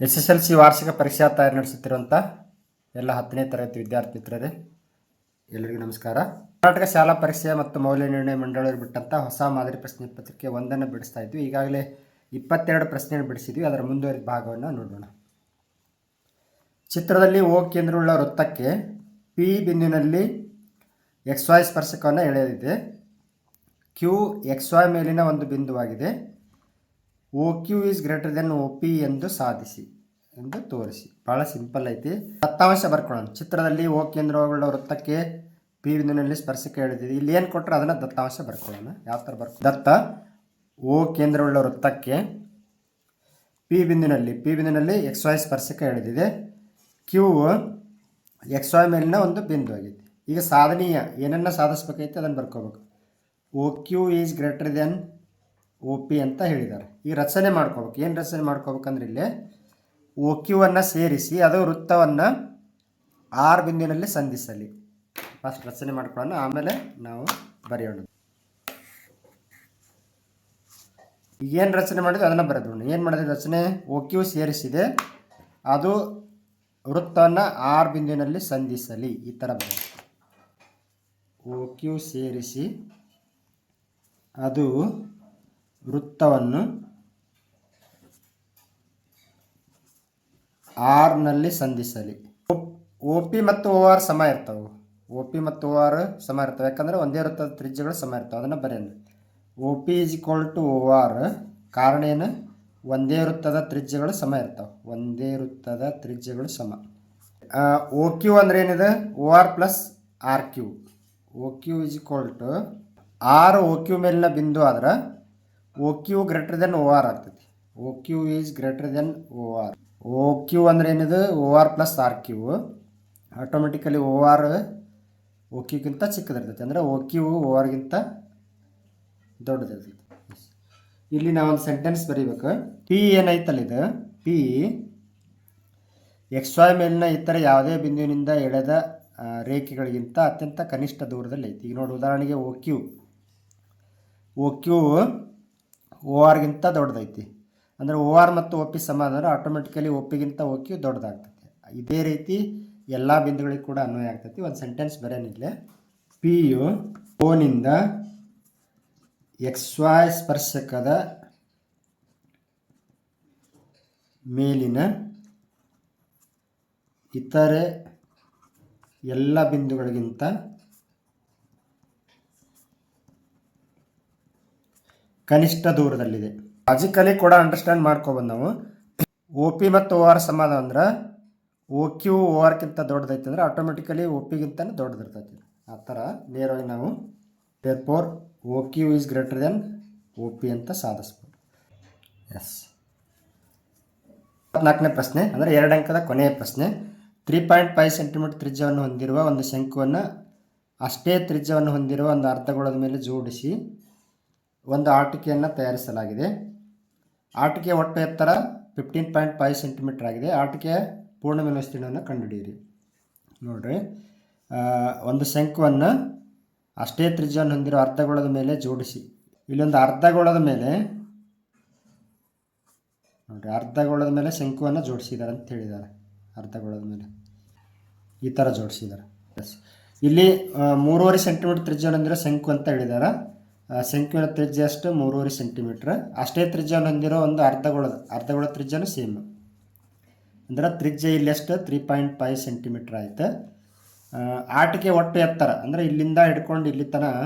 S S L C ವಾರ್ಷಿಕ ಪರೀಕ್ಷಾ ತಯಾರಿ ನಡೆಸುತ್ತಿರುವಂಥ ಎಲ್ಲ ಹತ್ತನೇ ತರಗತಿ ವಿದ್ಯಾರ್ಥಿ ಮಿತ್ರರೇ ಎಲ್ಲರಿಗೂ ನಮಸ್ಕಾರ. ಕರ್ನಾಟಕ ಶಾಲಾ ಪರೀಕ್ಷೆ ಮತ್ತು ಮೌಲ್ಯ ನಿರ್ಣಯ ಮಂಡಳಿಯವರು ಬಿಟ್ಟಂಥ ಹೊಸ ಮಾದರಿ ಪ್ರಶ್ನೆ ಪತ್ರಿಕೆ ಒಂದನ್ನು ಬಿಡಿಸ್ತಾ ಇದ್ವಿ. ಈಗಾಗಲೇ ಇಪ್ಪತ್ತೆರಡು ಪ್ರಶ್ನೆ ಬಿಡಿಸಿದ್ವಿ. ಅದರ ಮುಂದುವರಿದ ಭಾಗವನ್ನು ನೋಡೋಣ. ಚಿತ್ರದಲ್ಲಿ ಓ ಕೇಂದ್ರವುಳ್ಳ ವೃತ್ತಕ್ಕೆ ಪಿ ಬಿಂದುವಿನಲ್ಲಿ ಎಕ್ಸ್ ವಾಯ್ ಸ್ಪರ್ಶಕವನ್ನು ಎಳೆಯಲಿದೆ. ಕ್ಯೂ ಎಕ್ಸ್ ವಾಯ್ ಮೇಲಿನ ಒಂದು ಬಿಂದುವಾಗಿದೆ. O Q is greater than O P ಎಂದು ಸಾಧಿಸಿ, ಎಂದು ತೋರಿಸಿ. ಭಾಳ ಸಿಂಪಲ್ ಐತಿ. ದತ್ತಾಂಶ ಬರ್ಕೊಳ್ಳೋಣ. ಚಿತ್ರದಲ್ಲಿ ಓ ಕೇಂದ್ರವುಳ್ಳ ವೃತ್ತಕ್ಕೆ ಪಿ ಬಿಂದುವಿನಲ್ಲಿ ಸ್ಪರ್ಶಕ ಹೇಳಿದ್ದೀವಿ ಇಲ್ಲಿ ಏನು ಕೊಟ್ಟರೆ ಅದನ್ನು ದತ್ತಾಂಶ ಬರ್ಕೊಳ್ಳೋಣ. ಯಾವ ಥರ ಬರ್ಕೊ ದತ್ತ ಓ ಕೇಂದ್ರವುಳ್ಳ ವೃತ್ತಕ್ಕೆ ಪಿ ಬಿಂದುವಿನಲ್ಲಿ ಪಿ ಬಿಂದುವಿನಲ್ಲಿ ಎಕ್ಸ್ ವೈ ಸ್ಪರ್ಶಕ ಎಳೆದಿದೆ. ಕ್ಯೂ ಎಕ್ಸ್ ವೈ ಮೇಲಿನ ಒಂದು ಬಿಂದು ಆಗೈತಿ. ಈಗ ಸಾಧನೀಯ ಏನನ್ನ ಸಾಧಿಸ್ಬೇಕೈತೆ ಅದನ್ನು ಬರ್ಕೋಬೇಕು. O Q is greater than O P ಅಂತ ಹೇಳಿದ್ದಾರೆ. ಈ ರಚನೆ ಮಾಡ್ಕೋಬೇಕು. ಏನು ರಚನೆ ಮಾಡ್ಕೋಬೇಕಂದ್ರೆ ಇಲ್ಲಿ ಓ ಕ್ಯೂ ಅನ್ನು ಸೇರಿಸಿ, ಅದು ವೃತ್ತವನ್ನು ಆರ್ ಬಿಂದುವಿನಲ್ಲಿ ಸಂಧಿಸಲಿ. ಫಸ್ಟ್ ರಚನೆ ಮಾಡ್ಕೊಳ್ಳೋಣ, ಆಮೇಲೆ ನಾವು ಬರೆಯೋಣ. ಏನು ರಚನೆ ಮಾಡಿದ್ರು ಅದನ್ನು ಬರೆದೋಣ ಏನು ಮಾಡಿದ್ರು ರಚನೆ? ಓ ಕ್ಯೂ ಸೇರಿಸಿದೆ, ಅದು ವೃತ್ತವನ್ನು ಆರ್ ಬಿಂದುವಿನಲ್ಲಿ ಸಂಧಿಸಲಿ. ಈ ಥರ ಬರೋದು ಓ ಕ್ಯೂ ಸೇರಿಸಿ, ಅದು ವೃತ್ತವನ್ನು ಆರ್ನಲ್ಲಿ ಸಂಧಿಸಲಿ. ಒ ಪಿ ಮತ್ತು ಓ ಆರ್ ಸಮ ಇರ್ತವೆ. ಓ ಪಿ ಮತ್ತು ಓ ಆರ್ ಸಮ ಇರ್ತವೆ. ಯಾಕಂದರೆ ಒಂದೇ ವೃತ್ತದ ತ್ರಿಜ್ಯಗಳು ಸಮ ಇರ್ತವೆ. ಅದನ್ನು ಬರೆಯೋಣ. O P is equal to O R. ಕಾರಣ ಏನು? ಒಂದೇ ವೃತ್ತದ ತ್ರಿಜ್ಯಗಳು ಸಮ ಇರ್ತವೆ. ಒಂದೇ ವೃತ್ತದ ತ್ರಿಜ್ಯಗಳು ಸಮ. ಓ ಕ್ಯೂ ಅಂದರೆ ಏನಿದೆ? O R plus R Q. O Q is equal to R O Q ಮೇಲಿನ ಬಿಂದು ಆದ್ರೆ O Q greater than O R ಆಗ್ತೈತಿ. O Q is greater than O R O Q ಅಂದ್ರೆ ಏನಿದೆ? O R plus R Q automatically O R O ಕ್ಯೂಗಿಂತ ಚಿಕ್ಕದಿರ್ತೈತಿ. ಅಂದರೆ O Q O ಆರ್ಗಿಂತ ದೊಡ್ಡದಿರ್ತೈತಿ. ಇಲ್ಲಿ ನಾವೊಂದು ಸೆಂಟೆನ್ಸ್ ಬರೀಬೇಕು. ಪಿ ಏನೈತಲ್ಲ ಇದು? ಪಿ ಎಕ್ಸ್ ವೈ ಮೇಲಿನ ಇತರ ಯಾವುದೇ ಬಿಂದುವಿನಿಂದ ಎಳೆದ ರೇಖೆಗಳಿಗಿಂತ ಅತ್ಯಂತ ಕನಿಷ್ಠ ದೂರದಲ್ಲಿ ಐತಿ ಈಗ ನೋಡಿ, ಉದಾಹರಣೆಗೆ O Q O Q O ಆರ್ಗಿಂತ ದೊಡ್ಡದೈತಿ. ಅಂದರೆ ಓ ಆರ್ ಮತ್ತು ಒಪ್ಪಿ ಸಮ ಅಂದರೆ ಆಟೋಮೆಟಿಕಲಿ ಒಪ್ಪಿಗಿಂತ ಕ್ಯೂ ದೊಡ್ಡದಾಗ್ತೈತಿ. ಇದೇ ರೀತಿ ಎಲ್ಲ ಬಿಂದುಗಳಿಗೆ ಕೂಡ ಅನ್ವಯ ಆಗ್ತೈತಿ. ಒಂದು ಸೆಂಟೆನ್ಸ್ ಬರೇನಿಲ್ಲೇ ಪಿ ಯು ಓನಿಂದ ಎಕ್ಸ್ ವಾಯ್ ಸ್ಪರ್ಶಕದ ಮೇಲಿನ ಇತರೆ ಎಲ್ಲ ಬಿಂದುಗಳಿಗಿಂತ ಕನಿಷ್ಠ ದೂರದಲ್ಲಿದೆ. ಲಾಜಿಕಲಿ ಕೂಡ ಅಂಡರ್ಸ್ಟ್ಯಾಂಡ್ ಮಾಡ್ಕೊಬೋದು ನಾವು. ಒ ಪಿ ಮತ್ತು ಓ ಆರ್ ಸಮಾನ ಅಂದ್ರೆ ಓ ಕ್ಯೂ ಓ ಆರ್ಗಿಂತ ದೊಡ್ಡದೈತೆ ಅಂದ್ರೆ ಆಟೋಮೆಟಿಕಲಿ ಒ ಪಿಗಿಂತ ದೊಡ್ಡದಿರ್ತೈತಿ. ಆ ಥರ ನೇರವಾಗಿ ನಾವು there four O Q is greater than O P ಅಂತ ಸಾಧಿಸ್ಬೋದು. ಎಸ್ ನಾಲ್ಕನೇ ಪ್ರಶ್ನೆ ಅಂದರೆ ಎರಡು ಅಂಕದ ಕೊನೆಯ ಪ್ರಶ್ನೆ. ತ್ರೀ ಪಾಯಿಂಟ್ ಫೈವ್ ಸೆಂಟಿಮೀಟರ್ ತ್ರಿಜ್ಯವನ್ನು ಹೊಂದಿರುವ ಒಂದು ಶಂಕುವನ್ನು ಅಷ್ಟೇ ತ್ರಿಜ್ಯವನ್ನು ಹೊಂದಿರುವ ಒಂದು ಅರ್ಧಗೋಳದ ಮೇಲೆ ಜೋಡಿಸಿ ಒಂದು ಆಟಿಕೆಯನ್ನು ತಯಾರಿಸಲಾಗಿದೆ. ಆಟಿಕೆ ಒಟ್ಟು ಎತ್ತರ ಫಿಫ್ಟೀನ್ ಪಾಯಿಂಟ್ ಫೈವ್ ಸೆಂಟಿಮೀಟರ್ ಆಗಿದೆ. ಆಟಿಕೆಯ ಪೂರ್ಣ ವಿಸ್ತೀರ್ಣವನ್ನು ಕಂಡುಹಿಡಿಯಿರಿ. ನೋಡಿರಿ ಒಂದು ಶಂಕುವನ್ನು ಅಷ್ಟೇ ತ್ರಿಜ್ಯವನ್ನು ಹೊಂದಿರೋ ಅರ್ಧಗೋಳದ ಮೇಲೆ ಜೋಡಿಸಿ. ಇಲ್ಲೊಂದು ಅರ್ಧಗೋಳದ ಮೇಲೆ, ನೋಡಿರಿ, ಅರ್ಧಗೋಳದ ಮೇಲೆ ಶಂಕುವನ್ನು ಜೋಡಿಸಿದ್ದಾರೆ ಅಂತ ಹೇಳಿದ್ದಾರೆ. ಅರ್ಧಗೋಳದ ಮೇಲೆ ಈ ಥರ ಜೋಡಿಸಿದ್ದಾರೆ. ಎಸ್ ಇಲ್ಲಿ ಮೂರುವರೆ ಸೆಂಟಿಮೀಟರ್ ತ್ರಿಜ್ಯ ಹೊಂದಿರೋ ಶಂಕು ಅಂತ ಹೇಳಿದ್ದಾರೆ. ಆ, ತ್ರಿಜ್ಯ ಅಷ್ಟು ಮೂರುವರೆ ಸೆಂಟಿಮೀಟ್ರ್. ಅಷ್ಟೇ ತ್ರಿಜ್ಯವನ್ನು ಹೊಂದಿರೋ ಒಂದು ಅರ್ಧಗೋಳದ ಅರ್ಧಗೋಳ ತ್ರಿಜ್ಯನೂ ಸೇಮ್ ಅಂದ್ರೆ ತ್ರಿಜ್ಯ ಇಲ್ಲಿ ಎಷ್ಟು ತ್ರೀ ಪಾಯಿಂಟ್ ಫೈವ್ ಸೆಂಟಿಮೀಟ್ರ್ ಆಯಿತು. ಆಟಿಕೆ ಒಟ್ಟು ಎತ್ತರ ಅಂದರೆ ಇಲ್ಲಿಂದ ಹಿಡ್ಕೊಂಡು ಇಲ್ಲಿ ತನಕ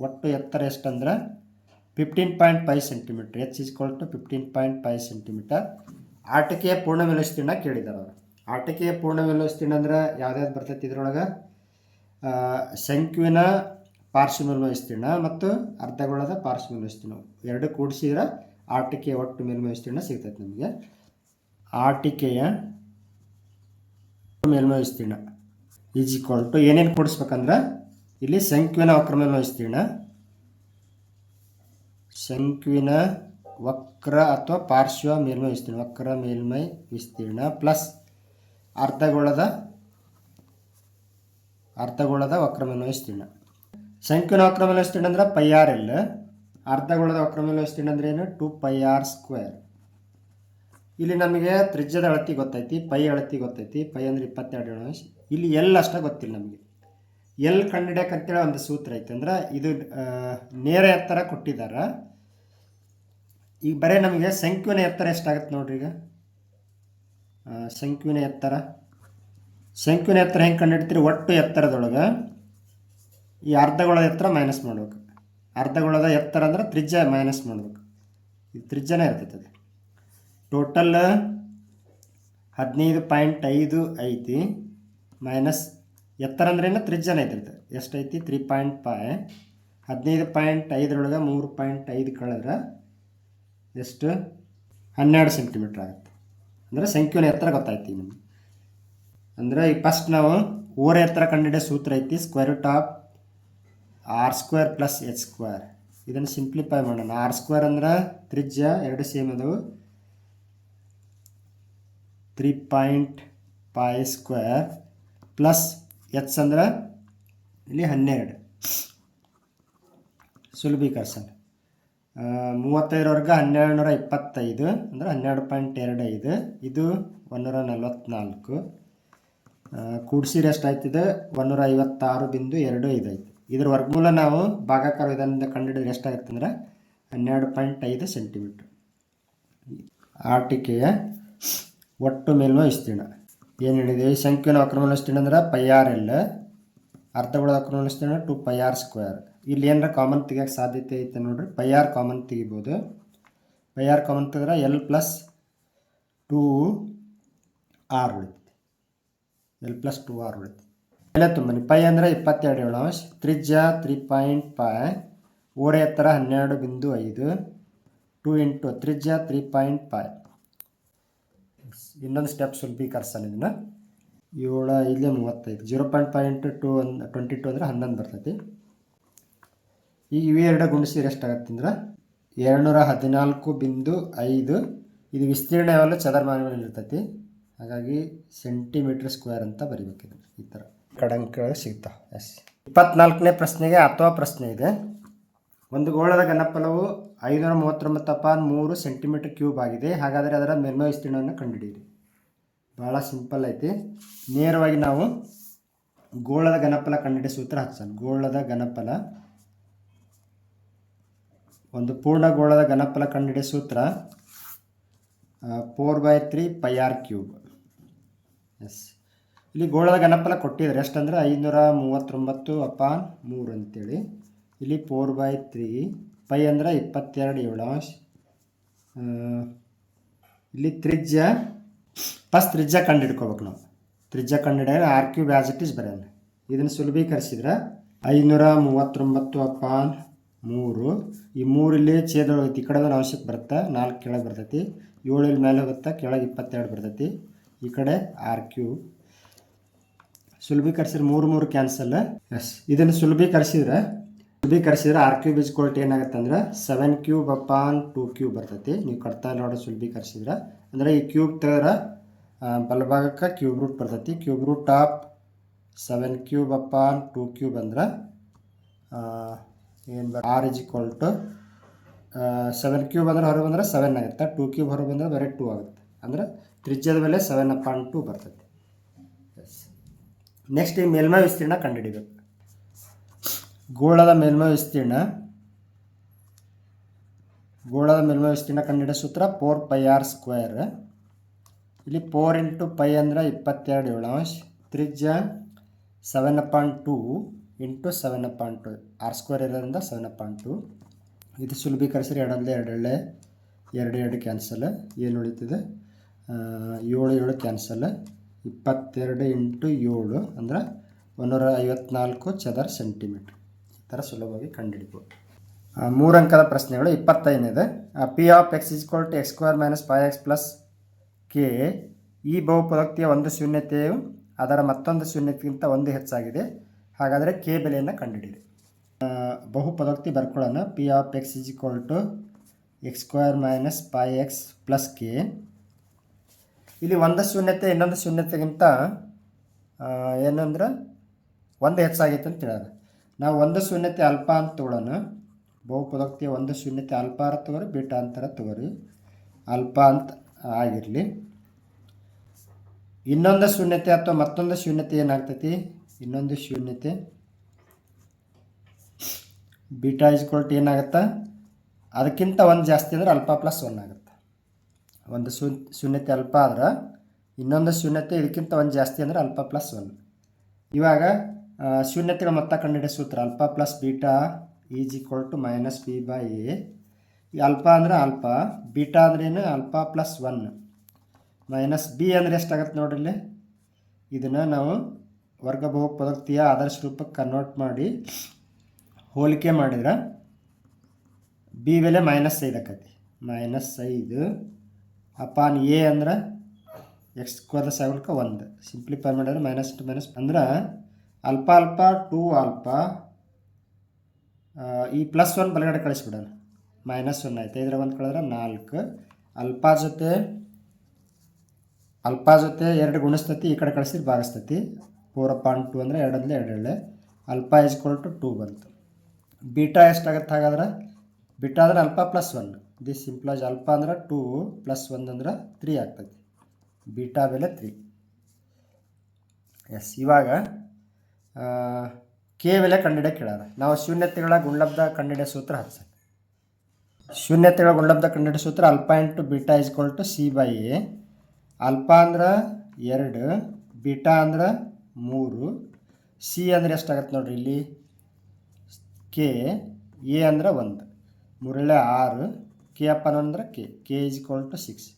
ಒಟ್ಟು ಎತ್ತರ ಎಷ್ಟಂದ್ರೆ fifteen point five centimetre H is equal fifteen point five centimetre ಆಟಿಕೆಯ ಪೂರ್ಣ ವಿಸ್ತೀರ್ಣ ಕೇಳಿದ್ದಾರೆ ಅವರು. ಆಟಿಕೆಯ ಪೂರ್ಣ ವಿಸ್ತೀರ್ಣ ಅಂದ್ರೆ ಯಾವ್ದು ಬರ್ತೈತಿ ಇದ್ರೊಳಗೆ? ಶಂಕುವಿನ ಪಾರ್ಶ್ವಮೇಲ್ಮೈ ವಿಸ್ತೀರ್ಣ ಮತ್ತು ಅರ್ಧಗೋಳದ ಪಾರ್ಶ್ವಮೇಲ್ಮೈ ವಿಸ್ತೀರ್ಣ. ಎರಡು ಕೂಡಿಸಿದ್ರೆ ಆಟಿಕೆಯ ಒಟ್ಟು ಮೇಲ್ಮೈ ವಿಸ್ತೀರ್ಣ ಸಿಗ್ತೈತೆ ನಮಗೆ. ಆಟಿಕೆಯ ಮೇಲ್ಮೈ ವಿಸ್ತೀರ್ಣ ಈಸ್ ಈಕ್ವಲ್ ಟು ಏನೇನು ಕೂಡಿಸ್ಬೇಕಂದ್ರೆ ಇಲ್ಲಿ ಶಂಕುವಿನ ವಕ್ರ ಮೇಲ್ಮೈ ವಿಸ್ತೀರ್ಣ ಶಂಕುವಿನ ವಕ್ರ ಅಥವಾ ಪಾರ್ಶ್ವ ಮೇಲ್ಮೈ ವಿಸ್ತೀರ್ಣ, ವಕ್ರ ಮೇಲ್ಮೈ ವಿಸ್ತೀರ್ಣ ಪ್ಲಸ್ ಅರ್ಧಗೋಳದ ಅರ್ಧಗೋಳದ ವಕ್ರ ಮೇಲ್ಮೈ ವಿಸ್ತೀರ್ಣ. ಶಂಕುವಿನ ವಕ್ರ ಎಷ್ಟು ಅಂದ್ರೆ ಪೈ ಆರ್ ಎಲ್ ಅರ್ಧಗೋಳದ ವಕ್ರ ಎಷ್ಟು ಅಂದ್ರೆ ಏನು? ಟು ಪೈ ಆರ್ ಸ್ಕ್ವೇರ್ ಇಲ್ಲಿ ನಮಗೆ ತ್ರಿಜ್ಯದ ಅಳತಿ ಗೊತ್ತೈತಿ ಪೈ ಅಳತಿ ಗೊತ್ತೈತಿ. ಪೈ ಅಂದ್ರೆ ಇಪ್ಪತ್ತೆರಡು ಇಲ್ಲಿ ಎಲ್ ಅಷ್ಟೇ ಗೊತ್ತಿಲ್ಲ ನಮಗೆ. ಎಲ್ ಕಂಡಿಡ್ಯಾಕಂತೇಳಿ ಒಂದು ಸೂತ್ರ ಐತೆ ಅಂದ್ರೆ ಇದು ನೇರ ಎತ್ತರ ಕೊಟ್ಟಿದ್ದಾರೆ ಈಗ ಬರೀ ನಮಗೆ ಸಂಖ್ಯುವಿನ ಎತ್ತರ ಎಷ್ಟಾಗುತ್ತೆ ನೋಡ್ರಿ ಈಗ. ಆ, ಸಂಖ್ಯುವಿನ ಎತ್ತರ. ಸಂಖ್ಯುವಿನ ಎತ್ತರ ಹೆಂಗೆ ಕಂಡಿಡ್ತೀರಿ? ಒಟ್ಟು ಎತ್ತರದೊಳಗೆ. ಈ ಅರ್ಧಗೋಳದ ಎತ್ತರ ಮೈನಸ್ ಮಾಡ್ಬೇಕು. ಅರ್ಧಗೋಳದ ಎತ್ತರ ಅಂದ್ರೆ ತ್ರಿಜ್ಯ ಮೈನಸ್ ಮಾಡ್ಬೇಕು. ಇದು ತ್ರಿಜ್ಯನೇ ಇರ್ತೈತೆ ಅದು ಟೋಟಲ್ ಹದಿನೈದು ಪಾಯಿಂಟ್ ಐದು ಐತಿ. ಮೈನಸ್ ಎತ್ತರ ಅಂದ್ರೇನು ತ್ರಿಜ್ಯನೇ ಐತಿರ್ತದೆ ಎಷ್ಟೈತಿ? ತ್ರೀ ಪಾಯಿಂಟ್ ಫೈ ಹದಿನೈದು ಪಾಯಿಂಟ್ ಐದರೊಳಗೆ ಮೂರು ಪಾಯಿಂಟ್ ಐದು ಕಳೆದ್ರೆ ಎಷ್ಟು? ಹನ್ನೆರಡು ಸೆಂಟಿಮೀಟ್ರ್ ಆಗುತ್ತೆ. ಅಂದರೆ ಸಂಖ್ಯೆನ ಎತ್ತರ ಗೊತ್ತಾಯ್ತಿ ನಿಮ್ಗೆ. ಅಂದರೆ ಈಗ ಫಸ್ಟ್ ನಾವು ಓರೆ ಎತ್ತರ ಕಂಡಿಡಿಯೋ ಸೂತ್ರ ಐತಿ. Square root of R square plus H square ಇದನ್ನು ಸಿಂಪ್ಲಿಫೈ ಮಾಡೋಣ. ಆರ್ ಸ್ಕ್ವೇರ್ ಅಂದ್ರೆ ತ್ರಿಜ್ಯ ಎರಡು ಸೇಮ್ ಅದಾವು three point five square plus H ಅಂದ್ರೆ ಇಲ್ಲಿ ಹನ್ನೆರಡು. ಸುಲಭೀಕರ್ಸನ್ ಮೂವತ್ತೈದರವರೆಗೆ ಹನ್ನೆರಡು ನೂರ ಇಪ್ಪತ್ತೈದು ಅಂದರೆ ಹನ್ನೆರಡು ಪಾಯಿಂಟ್ ಎರಡು ಐದು. ಇದು ಒಂದೂರ ನಲವತ್ತ್ನಾಲ್ಕು ಕೂಡಿಸಿರಿ ಎಷ್ಟಾಯ್ತಿದೆ? ಒಂದೂರ ಐವತ್ತಾರು ಬಿಂದು ಎರಡು ಐದು ಐತಿ ಇದ್ರ ವರ್ಗಮೂಲ ನಾವು ಭಾಗಾಕಾರ ವಿಧಾನದಿಂದ ಕಂಡುಹಿಡಿದ್ರೆ ಎಷ್ಟಾಗುತ್ತೆ ಅಂದ್ರೆ ಹನ್ನೆರಡು ಪಾಯಿಂಟ್ ಐದು ಸೆಂಟಿಮೀಟ್ರ್. ಆಟಿಕೆಯ ಒಟ್ಟು ಮೇಲ್ಮೈ ವಿಸ್ತೀರ್ಣ. ಏನು ಹೇಳಿದೆ? ಸಂಖ್ಯೆನ ಅಕ್ರಮಣ ವಿಸ್ತೀರ್ಣ ಅಂದ್ರೆ ಪೈ ಆರ್ ಎಲ್. ಅರ್ಧಗೋಳದ ಅಕ್ರಮಣ ವಿಸ್ತೀರ್ಣ ಟು ಪೈ ಆರ್ ಸ್ಕ್ವೇರ್. ಇಲ್ಲಿ ಏನಾರ ಕಾಮನ್ ತೆಗಿಯೋಕ್ಕೆ ಸಾಧ್ಯತೆ ಐತೆ ನೋಡ್ರಿ. ಪೈ ಆರ್ ಕಾಮನ್ ತೆಗಿಬೋದು. ಪೈ ಆರ್ ಕಾಮನ್ ತೆಗೆದ್ರೆ ಎಲ್ ಪ್ಲಸ್ ಟೂ ಆರ್ ಉಳಿತೈತಿ. ಎಲ್ ಪ್ಲಸ್ ಟೂ ಆರ್ ಉಳಿತೈತಿ. ಎಲ್ಲ ತುಂಬನಿ, ಪೈ ಅಂದರೆ ಇಪ್ಪತ್ತೆರಡು ಏಳು ಅಂಶ. ತ್ರಿಜ್ಯ ತ್ರೀ ಪಾಯಿಂಟ್ ಫೈ ಓಡೆ ಎತ್ತರ ಹನ್ನೆರಡು ಬಿಂದು ಐದು, ಟು ಇಂಟು ತ್ರಿಜ್ಯ ತ್ರೀ ಪಾಯಿಂಟ್ ಫೈ ಇನ್ನೊಂದು ಸ್ಟೆಪ್ ಸುಲಭೀಕರಿಸಲ್ಲ ಇದನ್ನು. ಏಳು, ಇಲ್ಲೇ ಮೂವತ್ತೈದು, zero point five into two ಒಂದು ಟ್ವೆಂಟಿ ಟು ಅಂದರೆ ಹನ್ನೊಂದು ಬರ್ತೈತಿ. ಈಗ ಇವು ಎರಡು ಗುಣಿಸಿದ್ರೆ ಎಷ್ಟಾಗತ್ತೆ ಅಂದ್ರೆ, ಎರಡುನೂರ ಹದಿನಾಲ್ಕು ಬಿಂದು ಐದು, ಇದು ವಿಸ್ತೀರ್ಣ ಯಾವಲ್ಲ ಚದರ ಇರ್ತೈತಿ ಹಾಗಾಗಿ ಸೆಂಟಿಮೀಟ್ರ್ ಸ್ಕ್ವೇರ್ ಅಂತ ಬರಿಬೇಕಿದೆ ಈ ಥರ ಕಡಂಕಗಳು ಸಿಗ್ತಾವೆ. ಎಸ್ ಇಪ್ಪತ್ನಾಲ್ಕನೇ ಪ್ರಶ್ನೆಗೆ ಅಥವಾ ಪ್ರಶ್ನೆ ಇದೆ. ಒಂದು ಗೋಳದ ಘನಫಲವು ಐನೂರ ಮೂವತ್ತೊಂಬತ್ತು ಅಪಾನ್ ಮೂರು ಸೆಂಟಿಮೀಟರ್ ಕ್ಯೂಬ್ ಆಗಿದೆ. ಹಾಗಾದರೆ ಅದರ ಮೇಲ್ಮೈ ವಿಸ್ತೀರ್ಣವನ್ನು ಕಂಡುಹಿಡಿಯಿರಿ. ಭಾಳ ಸಿಂಪಲ್ ಐತಿ. ನೇರವಾಗಿ ನಾವು ಗೋಳದ ಘನಫಲ ಕಂಡುಹಿಡಿಯ ಸೂತ್ರ ಹಚ್ಚೋಣ. ಗೋಳದ ಘನಫಲ. ಒಂದು ಪೂರ್ಣ ಗೋಳದ ಘನಫಲ ಕಂಡುಹಿಡಿಯ ಸೂತ್ರ four by three pi R cube S ಇಲ್ಲಿ ಗೋಳದ ಘನಫಲ ಕೊಟ್ಟಿದ್ದಾರೆ. ಎಷ್ಟಂದ್ರೆ ಐನೂರ ಮೂವತ್ತೊಂಬತ್ತು ಅಪಾನ್ ಮೂರು ಅಂತೇಳಿ. ಇಲ್ಲಿ ಫೋರ್ ಬೈ ತ್ರೀ ಪೈ ಅಂದ್ರೆ ಇಪ್ಪತ್ತೆರಡು ಏಳು ಅಂಶ. ಆ, ಇಲ್ಲಿ ತ್ರಿಜ್ಯ ಫಸ್ಟ್ ತ್ರಿಜ್ಯ ಕಂಡು ಹಿಡ್ಕೋಬೇಕು ನಾವು. ತ್ರಿಜ್ಯ ಕಂಡು ಹಿಡಿದ್ರೆ R cube as it is ಇದನ್ನು ಸುಲಭೀಕರಿಸಿದ್ರೆ ಐನೂರ ಮೂವತ್ತೊಂಬತ್ತು ಅಪಾನ್ ಮೂರು. ಈ ಮೂರು ಇಲ್ಲಿ ಛೇದ ಈ ಕಡೆ ಅವಶ್ಯಕ ಬರುತ್ತೆ? ನಾಲ್ಕು ಕೆಳಗೆ ಬರ್ತೈತಿ. ಏಳು ಇಲ್ಲಿ ಮೇಲೆ ಹೋಗುತ್ತೆ? ಕೆಳಗೆ ಇಪ್ಪತ್ತೆರಡು ಬರ್ತೈತಿ. ಈ ಕಡೆ ಆರ್ ಕ್ಯೂಬ್ ಸುಲಭೀಕರಿಸಿದ್ರೆ ಮೂರು ಮೂರು ಕ್ಯಾನ್ಸಲ್ ಎಸ್ ಇದನ್ನು ಸುಲಭೀಕರಿಸಿದ್ರೆ ಸುಲಭೀಕರಿಸಿದ್ರೆ ಆರ್ ಕ್ಯೂಬ್ ಇಸ್ ಕೊಲ್ಟ್ ಏನಾಗುತ್ತೆ ಅಂದ್ರೆ seven cube upon two cube ಬರ್ತೈತಿ. ನೀವು ಕಡ್ತಾ ನೋಡಿ ಸುಲಭೀಕರಿಸಿದ್ರೆ. ಅಂದರೆ ಈ ಕ್ಯೂಬ್ ತೆಗೆದ್ರೆ ಬಲಭಾಗಕ್ಕೆ ಕ್ಯೂಬ್ ರೂಟ್ ಬರ್ತೈತಿ. Cube root of seven cube upon two cube ಅಂದ್ರೆ ಏನು ಬರ್ R is equal to seven cube ಅಂದ್ರೆ ಹೊರಗೆ ಬಂದ್ರೆ ಸೆವೆನ್ ಆಗುತ್ತೆ. ಟೂ ಕ್ಯೂಬ್ ಹೊರಗೆ ಬಂದರೆ ಬರೀ ಟೂ ಆಗುತ್ತೆ. ಅಂದ್ರೆ ತ್ರಿಜ್ಯದ ಮೇಲೆ ಸೆವೆನ್ ಅಪಾನ್ ಟೂ ಬರ್ತೈತಿ. ನೆಕ್ಸ್ಟ್ ಈ ಮೇಲ್ಮೈ ವಿಸ್ತೀರ್ಣ ಕಂಡುಹಿಡಿಬೇಕು. ಗೋಳದ ಮೇಲ್ಮೈ ವಿಸ್ತೀರ್ಣ. ಗೋಳದ ಮೇಲ್ಮೈ ವಿಸ್ತೀರ್ಣ ಕಂಡುಹಿಡಿಯೋ ಸೂತ್ರ ಫೋರ್ ಪೈ ಆರ್ ಸ್ಕ್ವೇರ್ ಇಲ್ಲಿ ಫೋರ್ ಇಂಟು ಪೈ ಅಂದ್ರೆ ಇಪ್ಪತ್ತೆರಡು ಏಳು ಅಂಶ ತ್ರಿಜ್ಯ seven point two into seven point two R square ಇರೋದ್ರಿಂದ ಸೆವೆನ್ ಪಾಯಿಂಟ್ ಟು ಇದು ಸುಲಭೀಕರಿಸಿದ್ರೆ ಎರಡಲ್ಲೇ ಎರಡಲ್ಲೇ ಎರಡು ಎರಡು ಕ್ಯಾನ್ಸಲ್ ಏನು ಉಳಿತಿದೆ. ಏಳು ಏಳು ಕ್ಯಾನ್ಸಲ್ ಇಪ್ಪತ್ತೆರಡು ಇಂಟು ಏಳು ಅಂದ್ರೆ ಒಂದೂರ ಐವತ್ನಾಲ್ಕು ಚದರ ಸೆಂಟಿಮೀಟ್ರ್. ಈ ಥರ ಸುಲಭವಾಗಿ ಕಂಡುಹಿಡಿಬೋದು. ಮೂರಂಕದ ಮೂರು ಅಂಕದ ಪ್ರಶ್ನೆಗಳು ಇಪ್ಪತ್ತೈದನೇದು P of X is equal to X square minus five X plus K ಈ ಬಹುಪದೋಕ್ತಿಯ ಒಂದು ಶೂನ್ಯತೆಯು ಅದರ ಮತ್ತೊಂದು ಶೂನ್ಯತೆಗಿಂತ ಒಂದು ಹೆಚ್ಚಾಗಿದೆ. ಹಾಗಾದರೆ ಕೆ ಬೆಲೆಯನ್ನು ಕಂಡುಹಿಡಿಯಿರಿ. ಬಹುಪದೋಕ್ತಿ ಬರ್ಕೊಳ್ಳೋಣ. P of X is equal to X square minus five X plus K ಇಲ್ಲಿ ಒಂದು ಶೂನ್ಯತೆ, ಇನ್ನೊಂದು ಶೂನ್ಯತೆಗಿಂತ ಏನಂದ್ರೆ ಒಂದು ಹೆಚ್ಚಾಗೈತೆ ಅಂತ ಹೇಳೋದು. ನಾವು ಒಂದು ಶೂನ್ಯತೆ ಅಲ್ಪ ಅಂತ ತಗೊಳ್ಳೋಣ ಬಹುಪದೋಕ್ತಿ ಒಂದು ಶೂನ್ಯತೆ ಅಲ್ಪ ಅಂತ ತಗೋರಿ, ಬೀಟ ಅಂತರ ತಗೋರಿ. ಅಲ್ಪ ಅಂತ ಆಗಿರಲಿ. ಇನ್ನೊಂದು ಶೂನ್ಯತೆ ಅಥವಾ ಮತ್ತೊಂದು ಶೂನ್ಯತೆ ಏನಾಗ್ತೈತಿ ಇನ್ನೊಂದು ಶೂನ್ಯತೆ. ಬೀಟಾ ಇಸ್ಕೊಲ್ಟ್ ಏನಾಗುತ್ತಾ? ಅದಕ್ಕಿಂತ ಒಂದು ಜಾಸ್ತಿ ಅಂದ್ರೆ ಅಲ್ಪ ಪ್ಲಸ್ ಒನ್ ಆಗುತ್ತೆ. ಒಂದು ಶೂನ್ ಶೂನ್ಯತೆ ಅಲ್ಪ ಆದ್ರೆ, ಇನ್ನೊಂದು ಶೂನ್ಯತೆ ಇದಕ್ಕಿಂತ ಒಂದು ಜಾಸ್ತಿ ಅಂದ್ರೆ ಅಲ್ಪ ಪ್ಲಸ್ ಒನ್ ಇವಾಗ ಶೂನ್ಯತೆಗಳ ಮೊತ್ತ ಕಂಡುಹಿಡಿಯ ಸೂತ್ರ, alpha plus beta is equal to minus B by A. Alpha ಅಂದ್ರೆ ಅಲ್ಪ, ಬೀಟಾ ಅಂದ್ರೇನು ಅಲ್ಪ ಪ್ಲಸ್ ಒನ್ ಮೈನಸ್ ಬಿ ಅಂದರೆ ಎಷ್ಟಾಗತ್ತೆ ನೋಡ್ರಿ ಇದನ್ನು ನಾವು ವರ್ಗ ಪದಕ್ತಿಯ ಆದರ್ಶ ರೂಪಕ್ಕೆ ಕನ್ವರ್ಟ್ ಮಾಡಿ ಹೋಲಿಕೆ ಮಾಡಿದ್ರೆ, ಬಿ ಬೆಲೆ ಮೈನಸ್ ಐದು ಆಕತಿ. ಮೈನಸ್ ಐದು. ಅಪಾನ್ ಎ ಅಂದ್ರೆ ಎಕ್ಸ್ ಸ್ಕ್ವೇರ್ ಸೆವೆನ್ಕ ಒಂದು. ಸಿಂಪ್ಲಿಫೈ ಮಾಡಿದ್ರೆ ಮೈನಸ್ ಟು ಮೈನಸ್ ಅಂದ್ರೆ ಅಲ್ಪ ಅಲ್ಪ ಟೂ ಅಲ್ಪ ಈ ಪ್ಲಸ್ ಒನ್ ಬಲಗಡೆ ಕಳಿಸ್ಬಿಡೋಣ. ಮೈನಸ್ ಒನ್ ಆಯ್ತು. ಐದರ ಒಂದು ಕಳೆದ್ರೆ ನಾಲ್ಕು. ಅಲ್ಪ ಜೊತೆ ಅಲ್ಪ ಜೊತೆ ಎರಡು ಗುಣಿಸ್ತತಿ, ಈ ಕಡೆ ಕಳಿಸಿದ್ರೆ ಭಾಗಿಸ್ತತಿ. ಫೋರ್ ಅಪಾನ್ ಟು ಅಂದರೆ ಎರಡಂದ್ರೆ ಎರಡು ಎಳ್ಳೆ alpha is equal to two ಬಂತು. ಬೀಟಾ ಎಷ್ಟಾಗತ್ತೆ ಹಾಗಾದ್ರೆ? ಬಿಟಾ ಅಂದ್ರೆ ಅಲ್ಪ ಪ್ಲಸ್ ಒನ್ ದಿಸ್ ಸಿಂಪ್ಲಾಜ್ ಅಲ್ಪ ಅಂದ್ರೆ ಟೂ ಪ್ಲಸ್ ಒನ್ ಅಂದ್ರೆ ತ್ರೀ ಆಗ್ತೈತಿ. ಬೀಟಾ ಬೆಲೆ ತ್ರೀ ಎಸ್ ಇವಾಗ ಕೆ ಬೆಲೆ ಕಂಡಿಡ ಕೇಳಾರ ನಾವು ಶೂನ್ಯತೆಗಳ ಗುಣಲಬ್ಧ ಕಂಡಿಡ ಸೂತ್ರ ಹಚ್ಚ ಶೂನ್ಯತೆಗಳ ಗುಣಲಬ್ಧ ಕಂಡಿಡ ಸೂತ್ರ alpha into beta is equal to C by A alpha ಅಂದ್ರೆ ಎರಡು ಬೀಟಾ ಅಂದ್ರೆ ಮೂರು. ಸಿ ಅಂದ್ರೆ ಎಷ್ಟಾಗತ್ತೆ ನೋಡ್ರಿ ಇಲ್ಲಿ? ಕೆ ಎ ಅಂದ್ರೆ ಒಂದು. ಮೂರಳೆ ಆರು. ಕೆ ಅಪ್ಪ ಅಂದರೆ K K is equal to six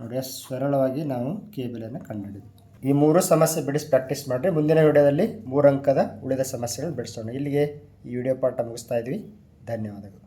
ನೋಡಿ ಎಷ್ಟು ಸರಳವಾಗಿ ನಾವು ಕೆ ಬೆಲೆಯನ್ನು ಕಂಡುಹಿಡಿದ್ವಿ ಈ ಮೂರು ಸಮಸ್ಯೆ ಬಿಡಿಸಿ ಪ್ರಾಕ್ಟೀಸ್ ಮಾಡಿರಿ. ಮುಂದಿನ ವಿಡಿಯೋದಲ್ಲಿ ಮೂರು ಅಂಕದ ಉಳಿದ ಸಮಸ್ಯೆಗಳು ಬಿಡಿಸೋಣ. ಇಲ್ಲಿಗೆ ಈ ವಿಡಿಯೋ ಪಾಠ ಮುಗಿಸ್ತಾ ಇದ್ವಿ. ಧನ್ಯವಾದಗಳು.